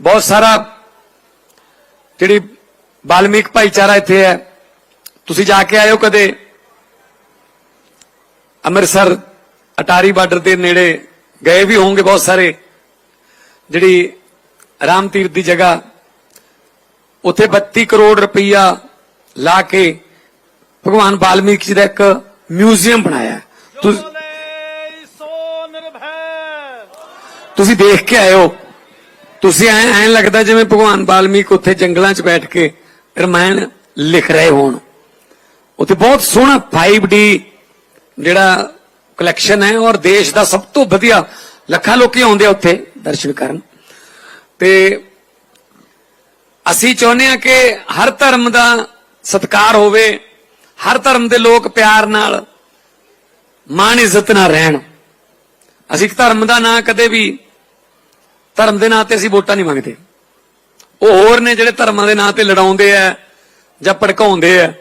ਬਹੁਤ ਸਾਰਾ ਜਿਹੜੀ ਬਾਲਮੀਕ ਭਾਈਚਾਰਾ ਇੱਥੇ ਹੈ ਤੁਸੀਂ ਜਾ ਕੇ ਆਇਓ ਕਦੇ। ਅੰਮ੍ਰਿਤਸਰ ਅਟਾਰੀ ਬਾਰਡਰ ਦੇ ਨੇੜੇ ਗਏ ਵੀ ਹੋਵੋਗੇ ਬਹੁਤ ਸਾਰੇ। ਜਿਹੜੀ ਰਾਮ ਤੀਰਥ ਦੀ ਜਗ੍ਹਾ ਉੱਥੇ 32 ਕਰੋੜ ਰੁਪਈਆ ਲਾ ਕੇ ਭਗਵਾਨ ਵਾਲਮੀਕ ਜੀ ਦਾ ਇੱਕ ਮਿਊਜ਼ੀਅਮ ਬਣਾਇਆ। ਤੁਸੀਂ ਦੇਖ ਕੇ ਆਇਓ। ਤੁਸੀਂ ਐ ਐਂ ਲੱਗਦਾ ਜਿਵੇਂ ਭਗਵਾਨ ਬਾਲਮੀਕ ਉੱਥੇ ਜੰਗਲਾਂ 'ਚ ਬੈਠ ਕੇ ਰਮਾਇਣ ਲਿਖ ਰਹੇ ਹੋਣ। ਉੱਥੇ ਬਹੁਤ ਸੋਹਣਾ 5D ਜਿਹੜਾ ਕਲੈਕਸ਼ਨ ਹੈ ਔਰ ਦੇਸ਼ ਦਾ ਸਭ ਤੋਂ ਵਧੀਆ ਲੱਖਾਂ ਲੋਕੀ ਆਉਂਦੇ ਆ ਉੱਥੇ ਦਰਸ਼ਨ ਕਰਨ। ਤੇ ਅਸੀਂ ਚਾਹੁੰਦੇ ਆ ਕਿ ਹਰ ਧਰਮ ਦਾ ਸਤਿਕਾਰ ਹੋਵੇ, ਹਰ ਧਰਮ ਦੇ ਲੋਕ ਪਿਆਰ ਨਾਲ ਮਾਣ ਇੱਜ਼ਤ ਨਾਲ ਰਹਿਣ। ਅਸੀਂ ਇੱਕ ਧਰਮ ਦਾ ਨਾਂ ਕਦੇ ਵੀ ਧਰਮ ਦੇ ਨਾਂ ਤੇ ਅਸੀਂ ਵੋਟਾਂ ਨਹੀਂ ਮੰਗਦੇ। ਉਹ ਹੋਰ ਨੇ ਜਿਹੜੇ ਧਰਮਾਂ ਦੇ ਨਾਂ ਤੇ ਲੜਾਉਂਦੇ ਆ ਜਾਂ ਭੜਕਾਉਂਦੇ ਆ।